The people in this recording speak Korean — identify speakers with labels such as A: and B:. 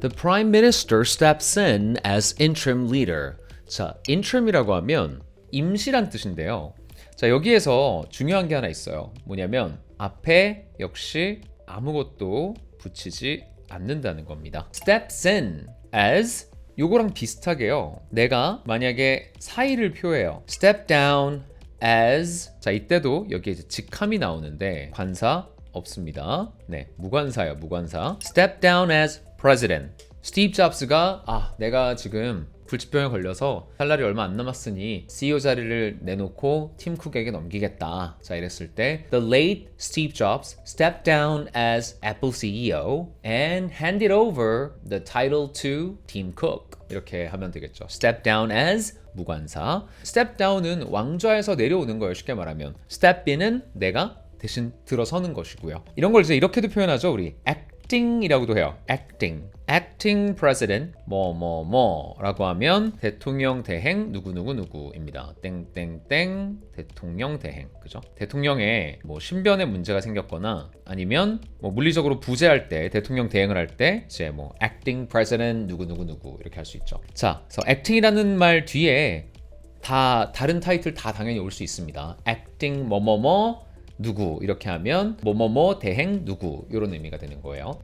A: The Prime Minister steps in as interim leader. 자, interim이라고 하면 임시란 뜻인데요. 자, 여기에서 중요한 게 하나 있어요. 뭐냐면 앞에 역시 아무것도 붙이지 않는다는 겁니다. steps in as 요거랑 비슷하게요. 내가 만약에 사이를 표해요. step down as 자 이때도 여기에 이제 직함이 나오는데 관사 없습니다. 네, 무관사요, 무관사. step down as president. 스티브 잡스가 아, 내가 지금 불치병에 걸려서 살 날이 얼마 안 남았으니 CEO 자리를 내놓고 팀 쿡에게 넘기겠다. 자, 이랬을 때 The late Steve Jobs stepped down as Apple CEO and handed over the title to Tim Cook. 이렇게 하면 되겠죠. Step down as 무관사. Step down은 왕좌에서 내려오는 거예요. 쉽게 말하면. Step in은 내가 대신 들어서는 것이고요. 이런 걸 이제 이렇게도 표현하죠. 우리 acting이라고도 해요. acting. acting president 뭐 뭐 뭐라고 하면 대통령 대행 누구 누구 누구입니다. 땡땡땡 대통령 대행. 그죠? 대통령에 뭐 신변에 문제가 생겼거나 아니면 뭐 물리적으로 부재할 때 대통령 대행을 할 때 이제 뭐 acting president 누구 누구 누구 이렇게 할 수 있죠. 자, 그래서 acting이라는 말 뒤에 다 다른 타이틀 다 당연히 올 수 있습니다. acting 뭐뭐뭐 누구 이렇게 하면 뭐뭐뭐 대행 누구 이런 의미가 되는 거예요.